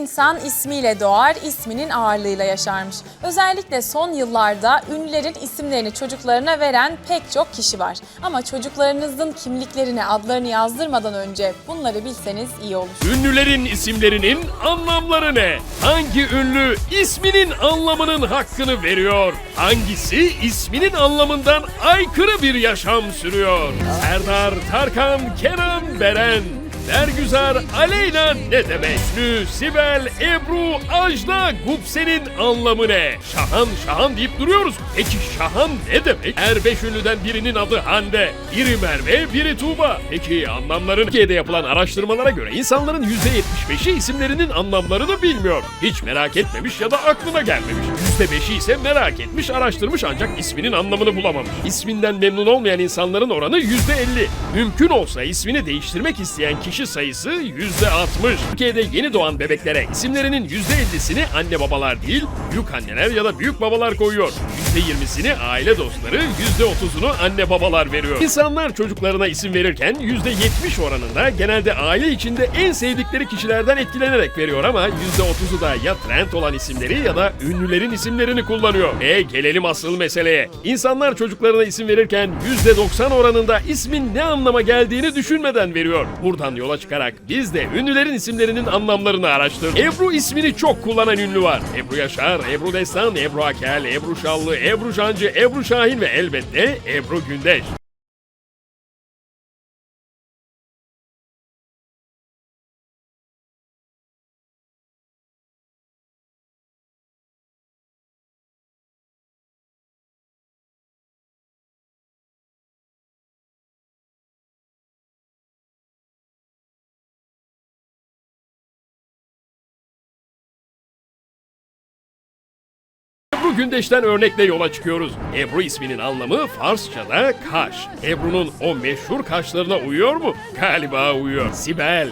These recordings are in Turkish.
insan ismiyle doğar, isminin ağırlığıyla yaşarmış. Özellikle son yıllarda ünlülerin isimlerini çocuklarına veren pek çok kişi var. Ama çocuklarınızın kimliklerine adlarını yazdırmadan önce bunları bilseniz iyi olur. Ünlülerin isimlerinin anlamları ne? Hangi ünlü isminin anlamının hakkını veriyor? Hangisi isminin anlamından aykırı bir yaşam sürüyor? Serdar, Tarkan, Kenan, Beren. Bergüzar, Aleyna ne demek? Hüsnü, Sibel, Ebru, Ajda, Gupse'nin anlamı ne? Şahan, Şahan deyip duruyoruz. Peki Şahan ne demek? Her beş ünlüden birinin adı Hande. Biri Merve, biri Tuğba. Peki anlamların Türkiye'de yapılan araştırmalara göre insanların %75'i isimlerinin anlamlarını bilmiyor. Hiç merak etmemiş ya da aklına gelmemiş. %5'i ise merak etmiş, araştırmış ancak isminin anlamını bulamamış. İsminden memnun olmayan insanların oranı %50. Mümkün olsa ismini değiştirmek isteyen kişi sayısı %60. Türkiye'de yeni doğan bebeklere isimlerinin %50'sini anne babalar değil, büyük anneler ya da büyük babalar koyuyor. %20'sini aile dostları, %30'unu anne babalar veriyor. İnsanlar çocuklarına isim verirken %70 oranında genelde aile içinde en sevdikleri kişilerden etkilenerek veriyor ama %30'u da ya trend olan isimleri ya da ünlülerin isimlerini kullanıyor. E gelelim asıl meseleye. İnsanlar çocuklarına isim verirken %90 oranında ismin ne anlama geldiğini düşünmeden veriyor. Buradan yola çıkarak biz de ünlülerin isimlerinin anlamlarını araştırdık. Ebru ismini çok kullanan ünlü var. Ebru Yaşar, Ebru Destan, Ebru Akel, Ebru Şallı, Ebru Şancı, Ebru Şahin ve elbette Ebru Gündeş. Ebru Gündeş'ten örnekle yola çıkıyoruz. Ebru isminin anlamı Farsça'da kaş. Ebru'nun o meşhur kaşlarına uyuyor mu? Galiba uyuyor. Sibel.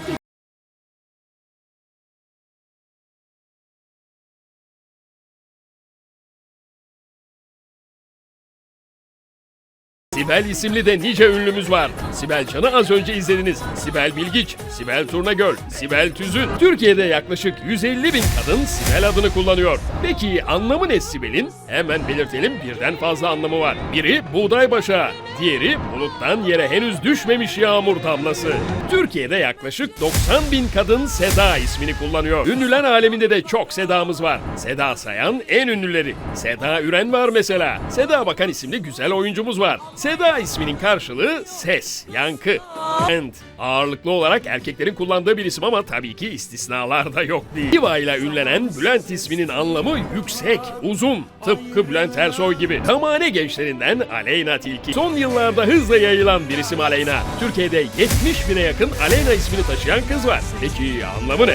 Sibel isimli de nice ünlümüz var. Sibel Can'ı az önce izlediniz. Sibel Bilgiç, Sibel Turnagöl, Sibel Tüzün. Türkiye'de yaklaşık 150 bin kadın Sibel adını kullanıyor. Peki anlamı ne Sibel'in? Hemen belirtelim birden fazla anlamı var. Biri buğday başağı, diğeri buluttan yere henüz düşmemiş yağmur damlası. Türkiye'de yaklaşık 90 bin kadın Seda ismini kullanıyor. Ünlüler aleminde de çok Seda'mız var. Seda Sayan en ünlüleri. Seda Üren var mesela. Seda Bakan isimli güzel oyuncumuz var. Seda isminin karşılığı ses, yankı. And. Ağırlıklı olarak erkeklerin kullandığı bir isim ama tabii ki istisnalar da yok değil. Diva ile ünlenen Bülent isminin anlamı yüksek, uzun. Tıpkı Bülent Ersoy gibi. Tamane gençlerinden Aleyna Tilki. Son yıllarda hızla yayılan bir isim Aleyna. Türkiye'de 70 bine yakın Aleyna ismini taşıyan kız var. Peki anlamı ne?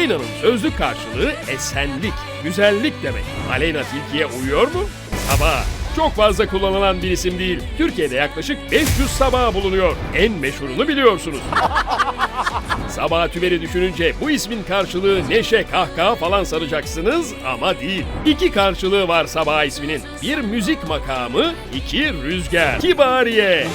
Aleyna'nın sözlük karşılığı esenlik, güzellik demek. Aleyna Tilki'ye uyuyor mu? Sabah. Çok fazla kullanılan bir isim değil. Türkiye'de yaklaşık 500 sabah bulunuyor. En meşhurunu biliyorsunuz. Sabah Tümer'i düşününce bu ismin karşılığı neşe, kahkaha falan sanacaksınız ama değil. İki karşılığı var Sabah isminin. Bir müzik makamı, iki rüzgar. Kibariye.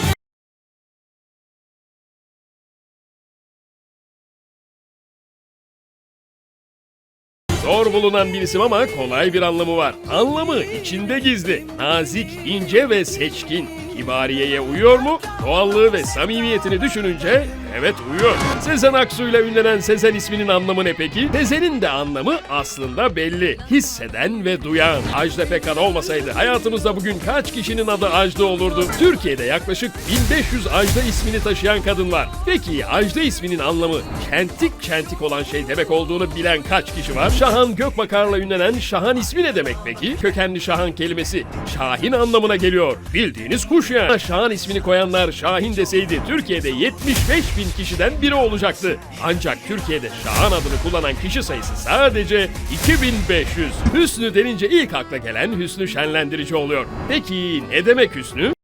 Zor bulunan bir isim ama kolay bir anlamı var. Anlamı içinde gizli. Nazik, ince ve seçkin. Kibariye'ye uyuyor mu? Doğallığı ve samimiyetini düşününce evet uyuyor. Sezen Aksu ile ünlenen Sezen isminin anlamı ne peki? Sezen'in de anlamı aslında belli. Hisseden ve duyan. Ajda Pekkan olmasaydı hayatımızda bugün kaç kişinin adı Ajda olurdu? Türkiye'de yaklaşık 1500 Ajda ismini taşıyan kadın var. Peki Ajda isminin anlamı kentik kentik olan şey demek olduğunu bilen kaç kişi var? Şahan Gökbakar'la ünlenen Şahan ismi ne demek peki? Kökenli Şahan kelimesi Şahin anlamına geliyor. Bildiğiniz kuş yani. Şahan ismini koyanlar Şahin deseydi Türkiye'de 75 bin kişiden biri olacaktı. Ancak Türkiye'de Şahan adını kullanan kişi sayısı sadece 2500. Hüsnü denince ilk akla gelen Hüsnü Şenlendirici oluyor. Peki ne demek Hüsnü?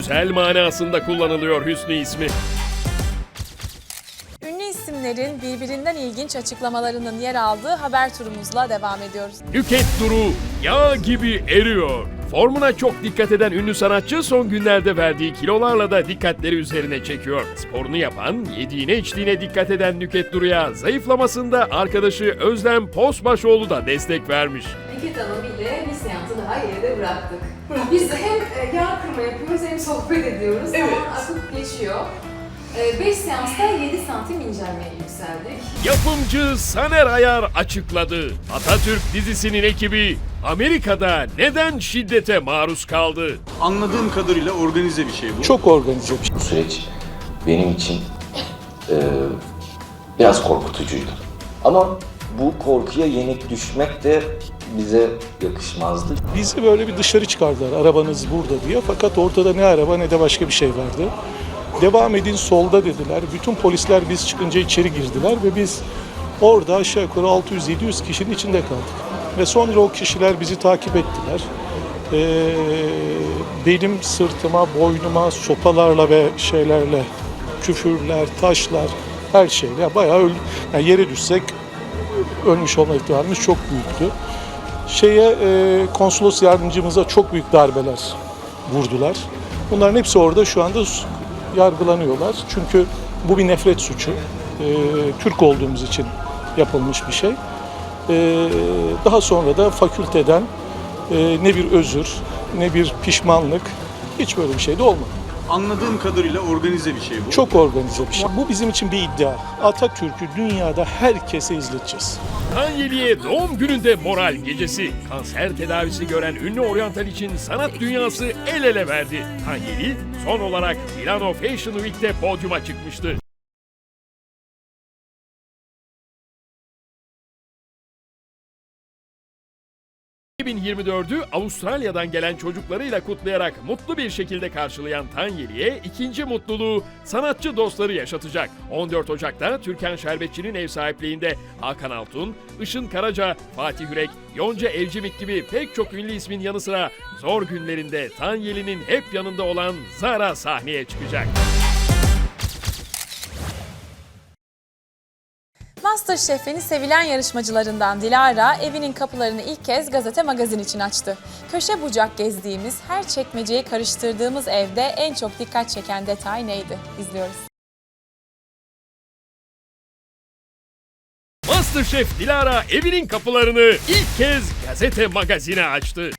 Güzel manasında kullanılıyor Hüsnü ismi. İsimlerin birbirinden ilginç açıklamalarının yer aldığı haber turumuzla devam ediyoruz. Nüket Duru yağ gibi eriyor. Formuna çok dikkat eden ünlü sanatçı son günlerde verdiği kilolarla da dikkatleri üzerine çekiyor. Sporunu yapan, yediğine içtiğine dikkat eden Nüket Duru'ya zayıflamasında arkadaşı Özlem Posbaşoğlu da destek vermiş. Neket Hanım ile bir seansı daha geride bıraktık. Biz de hem e, yağ kırma yapıyoruz hem sohbet ediyoruz. Zaman akıp geçiyor. 5 seansta 7 santim incelmeye yükseldik. Yapımcı Saner Ayar açıkladı. Atatürk dizisinin ekibi Amerika'da neden şiddete maruz kaldı? Anladığım kadarıyla organize bir şey bu. Çok organize bir şey. Bu süreç benim için e, biraz korkutucuydu. Ama bu korkuya yenik düşmek de bize yakışmazdı. Bizi böyle bir dışarı çıkardılar arabanız burada diye fakat ortada ne araba ne de başka bir şey vardı. Devam edin solda dediler. Bütün polisler biz çıkınca içeri girdiler ve biz orada aşağı yukarı 600-700 kişinin içinde kaldık. Ve sonra o kişiler bizi takip ettiler. Ee, benim sırtıma, boynuma sopalarla ve şeylerle, küfürler, taşlar, her şeyle bayağı öl yani yere düşsek ölmüş olma ihtimalimiz çok büyüktü. Şeye e, konsolos yardımcımıza çok büyük darbeler vurdular. Bunların hepsi orada şu anda yargılanıyorlar. Çünkü bu bir nefret suçu. E, Türk olduğumuz için yapılmış bir şey. E, daha sonra da fakülteden e, ne bir özür, ne bir pişmanlık, hiç böyle bir şey de olmadı. Anladığım kadarıyla organize bir şey bu. Çok organize bir şey. Bu bizim için bir iddia. Atatürk'ü dünyada herkese izleteceğiz. Tanyeli'ye doğum gününde moral gecesi. Kanser tedavisi gören ünlü oryantal için sanat dünyası el ele verdi. Tanyeli son olarak Milano Fashion Week'te podyuma çıkmıştı. 2024'ü Avustralya'dan gelen çocuklarıyla kutlayarak mutlu bir şekilde karşılayan Tanyeli'ye ikinci mutluluğu sanatçı dostları yaşatacak. 14 Ocak'ta Türkan Şerbetçi'nin ev sahipliğinde Hakan Altun, Işın Karaca, Fatih Yürek, Yonca Evcimik gibi pek çok ünlü ismin yanı sıra zor günlerinde Tanyeli'nin hep yanında olan Zara sahneye çıkacak. Masterchef'in sevilen yarışmacılarından Dilara evinin kapılarını ilk kez gazete magazin için açtı. Köşe bucak gezdiğimiz, her çekmeceyi karıştırdığımız evde en çok dikkat çeken detay neydi? İzliyoruz. Masterchef Dilara evinin kapılarını ilk kez gazete magazine açtı.